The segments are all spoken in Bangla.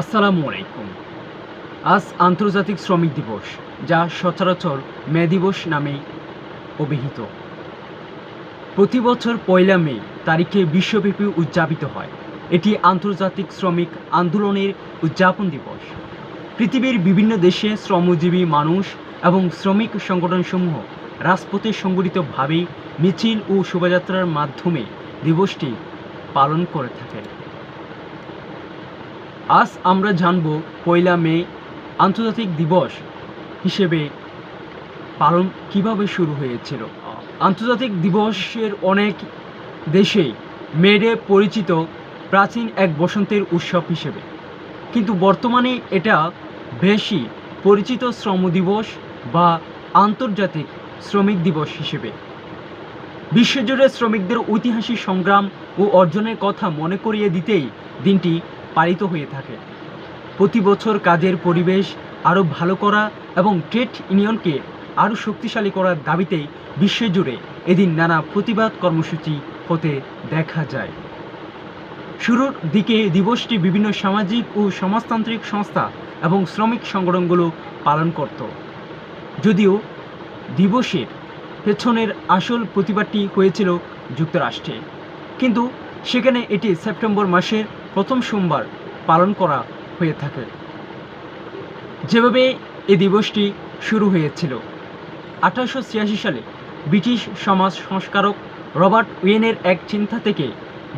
আসসালামু আলাইকুম। আজ আন্তর্জাতিক শ্রমিক দিবস, যা সচরাচর মে দিবস নামে অভিহিত। প্রতি বছর পয়লা মে তারিখে বিশ্বব্যাপী উদযাপিত হয়। এটি আন্তর্জাতিক শ্রমিক আন্দোলনের উদযাপন দিবস। পৃথিবীর বিভিন্ন দেশে শ্রমজীবী মানুষ এবং শ্রমিক সংগঠনসমূহ রাজপথে সংগঠিতভাবে মিছিল ও শোভাযাত্রার মাধ্যমে দিবসটি পালন করে থাকেন। আজ আমরা জানব পয়লা মে আন্তর্জাতিক দিবস হিসেবে পালন কীভাবে শুরু হয়েছিল। আন্তর্জাতিক দিবসের অনেক দেশেই মেডে পরিচিত প্রাচীন এক বসন্তের উৎসব হিসেবে। কিন্তু বর্তমানে এটা বেশি পরিচিত শ্রম দিবস বা আন্তর্জাতিক শ্রমিক দিবস হিসেবে। বিশ্বজুড়ে শ্রমিকদের ঐতিহাসিক সংগ্রাম ও অর্জনের কথা মনে করিয়ে দিতেই দিনটি পালিত হয়ে থাকে। প্রতি বছর কাজের পরিবেশ আরও ভালো করা এবং ট্রেড ইউনিয়নকে আরও শক্তিশালী করার দাবিতেই বিশ্বজুড়ে এদিন নানা প্রতিবাদ কর্মসূচি হতে দেখা যায়। শুরুর দিকে দিবসটি বিভিন্ন সামাজিক ও সমাজতান্ত্রিক সংস্থা এবং শ্রমিক সংগঠনগুলো পালন করত। যদিও দিবসের পেছনের আসল প্রতিবাদটি হয়েছিল যুক্তরাষ্ট্রে। কিন্তু সেখানে এটি সেপ্টেম্বর মাসের প্রথম সোমবার পালন করা হয়ে থাকে। যেভাবে এ দিবসটি শুরু হয়েছিল। আঠারোশো ছিয়াশি সালে ব্রিটিশ সমাজ সংস্কারক রবার্ট ওয়েনের এক চিন্তা থেকে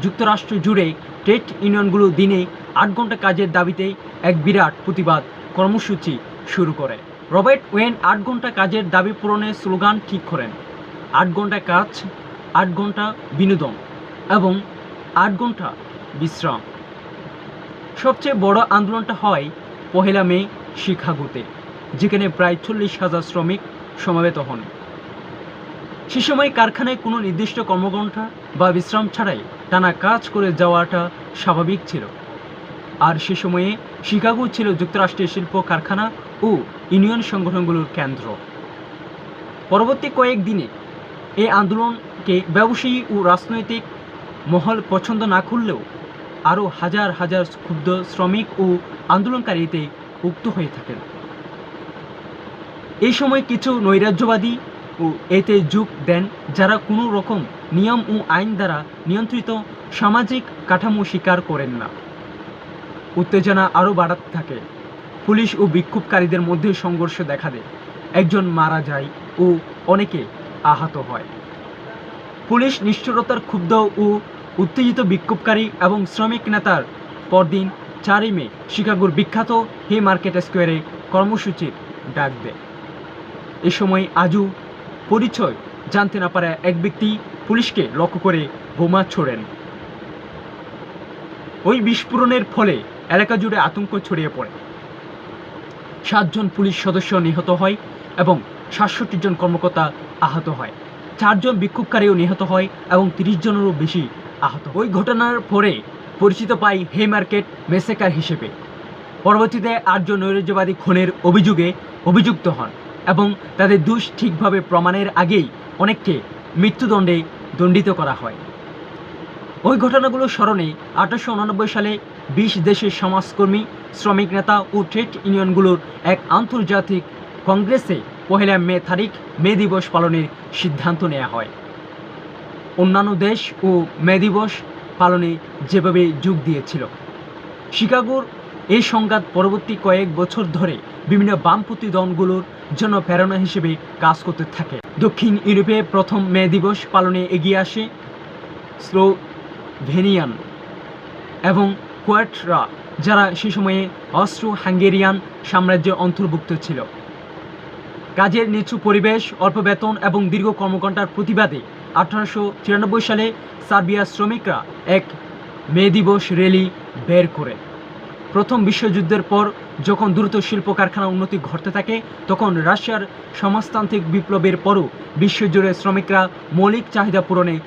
যুক্তরাষ্ট্র জুড়ে ট্রেড ইউনিয়নগুলো দিনে আট ঘণ্টা কাজের দাবিতে এক বিরাট প্রতিবাদ কর্মসূচি শুরু করে। রবার্ট ওয়েন আট ঘণ্টা কাজের দাবি পূরণের স্লোগান ঠিক করেন, আট ঘণ্টা কাজ, আট ঘণ্টা বিনোদন এবং আট ঘণ্টা বিশ্রাম। সবচেয়ে বড় আন্দোলনটা হয় পহেলা মে শিকাগোতে যেখানে প্রায় চল্লিশ হাজার শ্রমিক সমাবেত হন। সে সময় কারখানায় কোনো নির্দিষ্ট কর্মঘণ্টা বা বিশ্রাম ছাড়াই টানা কাজ করে যাওয়াটা স্বাভাবিক ছিল। আর সে সময়ে শিকাগো ছিল যুক্তরাষ্ট্রের শিল্প কারখানা ও ইউনিয়ন সংগঠনগুলোর কেন্দ্র। পরবর্তী কয়েক দিনে এই আন্দোলনকে ব্যবসায়ী ও রাজনৈতিক মহল পছন্দ না করলেও আরও হাজার হাজার ক্ষুব্ধ শ্রমিক ও আন্দোলনকারীতে উক্ত হয়ে থাকেন। এই সময় কিছু নৈরাজ্যবাদী ও এতে যোগ দেন যারা কোনো রকম নিয়ম ও আইন দ্বারা নিয়ন্ত্রিত সামাজিক কাঠামো স্বীকার করেন না। উত্তেজনা আরও বাড়াতে থাকে। পুলিশ ও বিক্ষোভকারীদের মধ্যে সংঘর্ষ দেখা দেয়। একজন মারা যায় ও অনেকে আহত হয়। পুলিশ নিষ্ঠুরতার ক্ষুব্ধ ও উত্তেজিত বিক্ষোভকারী এবং শ্রমিক নেতার পরদিন চারই মে শিকাগোর বিখ্যাত হে মার্কেট স্কোয়ারে কর্মসূচির ডাক দেয়। এ সময় আজও পরিচয় জানতে না পারা এক ব্যক্তি পুলিশকে লক্ষ্য করে বোমা ছোড়েন। ওই বিস্ফোরণের ফলে এলাকা জুড়ে আতঙ্ক ছড়িয়ে পড়ে। সাতজন পুলিশ সদস্য নিহত হয় এবং সাতষট্টি জন কর্মকর্তা আহত হয়। চারজন বিক্ষোভকারীও নিহত হয় এবং তিরিশ জনেরও বেশি আহত। ওই ঘটনার পরে পরিচিত পাই হে মার্কেট মেসেকার হিসেবে। পরবর্তীতে আটজন নৈরাজ্যবাদী খুনের অভিযোগে অভিযুক্ত হন এবং তাদের দোষ ঠিকভাবে প্রমাণের আগেই অনেককে মৃত্যুদণ্ডে দণ্ডিত করা হয়। ওই ঘটনাগুলো স্মরণে আঠারোশো উননব্বই সালে বিশ দেশের সমাজকর্মী, শ্রমিক নেতা ও ট্রেড ইউনিয়নগুলোর এক আন্তর্জাতিক কংগ্রেসে পহেলা মে তারিখ মে দিবস পালনের সিদ্ধান্ত নেওয়া হয়। অন্যান্য দেশ ও মে দিবস পালনে যেভাবে যোগ দিয়েছিল। শিকাগোর এই সংঘাত পরবর্তী কয়েক বছর ধরে বিভিন্ন বামপন্থী দলগুলোর জন্য প্রেরণা হিসেবে কাজ করতে থাকে। দক্ষিণ ইউরোপে প্রথম মে দিবস পালনে এগিয়ে আসে স্লোভেনিয়ান এবং কোয়াটরা যারা সে সময়ে অস্ট্রো হাঙ্গেরিয়ান সাম্রাজ্যের অন্তর্ভুক্ত ছিল। কাজের নিচু পরিবেশ, অল্প বেতন এবং দীর্ঘ কর্মঘণ্টার প্রতিবাদে আঠারোশো তিরানব্বই সালে সার্বিয়ার শ্রমিকরা এক মে দিবস র্যালি বের করে। প্রথম বিশ্বযুদ্ধের পর যখন দ্রুত শিল্প কারখানা উন্নতি ঘটতে থাকে, তখন রাশিয়ার সমাজতান্ত্রিক বিপ্লবের পরও বিশ্বজুড়ে শ্রমিকরা মৌলিক চাহিদা পূরণে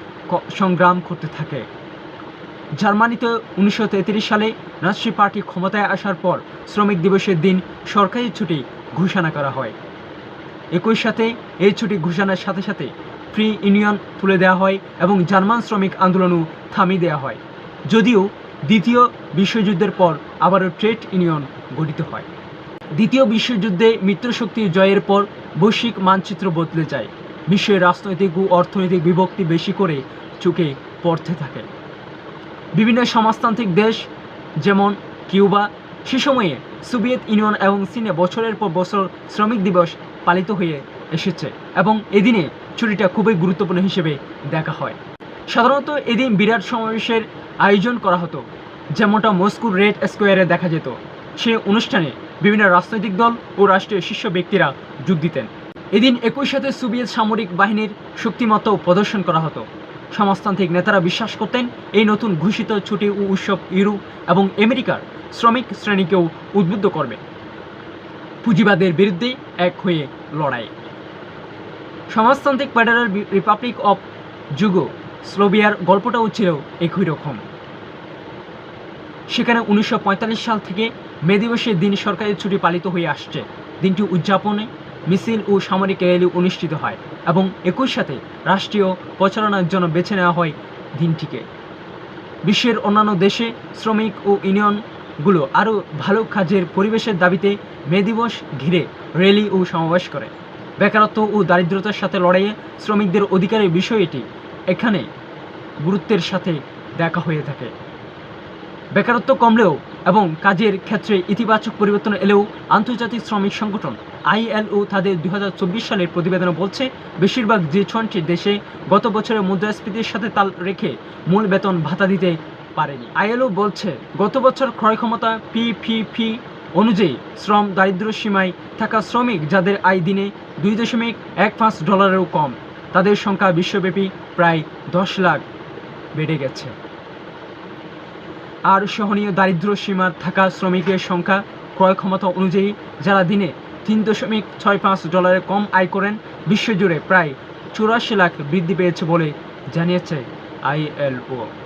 সংগ্রাম করতে থাকে। জার্মানিতে উনিশশো তেত্রিশ সালে নাৎসি পার্টি ক্ষমতায় আসার পর শ্রমিক দিবসের দিন সরকারি ছুটি ঘোষণা করা হয়। একই সাথে এই ছুটি ঘোষণার সাথে সাথে ফ্রি ইউনিয়ন তুলে দেওয়া হয় এবং জার্মান শ্রমিক আন্দোলনও থামিয়ে দেওয়া হয়। যদিও দ্বিতীয় বিশ্বযুদ্ধের পর আবারও ট্রেড ইউনিয়ন গঠিত হয়। দ্বিতীয় বিশ্বযুদ্ধে মিত্রশক্তির জয়ের পর বৈশ্বিক মানচিত্র বদলে যায়। বিশ্বের রাজনৈতিক ও অর্থনৈতিক বিভক্তি বেশি করে চোখে পড়তে থাকে। বিভিন্ন সমাজতান্ত্রিক দেশ, যেমন কিউবা, সে সময়ে সোভিয়েত ইউনিয়ন এবং চীনে বছরের পর বছর শ্রমিক দিবস পালিত হয়ে এসেছে এবং এদিনে ছুটিটা খুবই গুরুত্বপূর্ণ হিসেবে দেখা হয়। সাধারণত এদিন বিরাট সমাবেশের আয়োজন করা হতো, যেমনটা মস্কোর রেড স্কোয়ারে দেখা যেত। সে অনুষ্ঠানে বিভিন্ন রাজনৈতিক দল ও রাষ্ট্রীয় শীর্ষ ব্যক্তিরা যোগ দিতেন। এদিন একই সাথে সোভিয়েত সামরিক বাহিনীর শক্তিমত্তাও প্রদর্শন করা হতো। সমাজতান্ত্রিক নেতারা বিশ্বাস করতেন, এই নতুন ঘোষিত ছুটি ও উৎসব ইউরোপ এবং আমেরিকার শ্রমিক শ্রেণীকেও উদ্বুদ্ধ করবে। পুঁজিবাদের বিরুদ্ধে এক হয়ে লড়াই। সমাজতান্ত্রিক ফেডারেল রিপাবলিক অফ যুগো, স্লোভিয়ার গল্পটাও ছিল একই রকম। সেখানে উনিশশো পঁয়তাল্লিশ সাল থেকে মে দিবসের দিন সরকারি ছুটি পালিত হয়ে আসছে। দিনটি উদযাপনে মিছিল ও সামরিক র্যালি অনুষ্ঠিত হয় এবং একই সাথে রাষ্ট্রীয় প্রচারণার জন্য বেছে নেওয়া হয় দিনটিকে। বিশ্বের অন্যান্য দেশে শ্রমিক ও ইউনিয়নগুলো আরও ভালো কাজের পরিবেশের দাবিতে মে দিবস ঘিরে র্যালি ও সমাবেশ করে। বেকারত্ব ও দারিদ্রতার সাথে লড়াইয়ে শ্রমিকদের অধিকারের বিষয়টি এখানে গুরুত্বের সাথে দেখা হয়ে থাকে। বেকারত্ব কমলেও এবং কাজের ক্ষেত্রে ইতিবাচক পরিবর্তন এলেও আন্তর্জাতিক শ্রমিক সংগঠন আইএলও তাদের দু হাজার চব্বিশ সালের প্রতিবেদনে বলছে, বেশিরভাগ জি টোয়েন্টি দেশে গত বছরের মুদ্রাস্ফীতির সাথে তাল রেখে মূল বেতন ভাতা দিতে পারেনি। আইএলও বলছে, গত বছর ক্রয় ক্ষমতা পিপিপি অনুযায়ী শ্রম দারিদ্র সীমায় থাকা শ্রমিক যাদের আয় দিনে দুই দশমিক এক পাঁচ ডলারেরও কম, তাদের সংখ্যা বিশ্বব্যাপী প্রায় দশ লাখ বেড়ে গেছে। আর সহনীয় দারিদ্র সীমার থাকা শ্রমিকের সংখ্যা ক্রয় ক্ষমতা অনুযায়ী যারা দিনে তিন দশমিক ছয় পাঁচ ডলারের কম আয় করেন, বিশ্বজুড়ে প্রায় চুরাশি লাখ বৃদ্ধি পেয়েছে বলে জানিয়েছে আইএলও।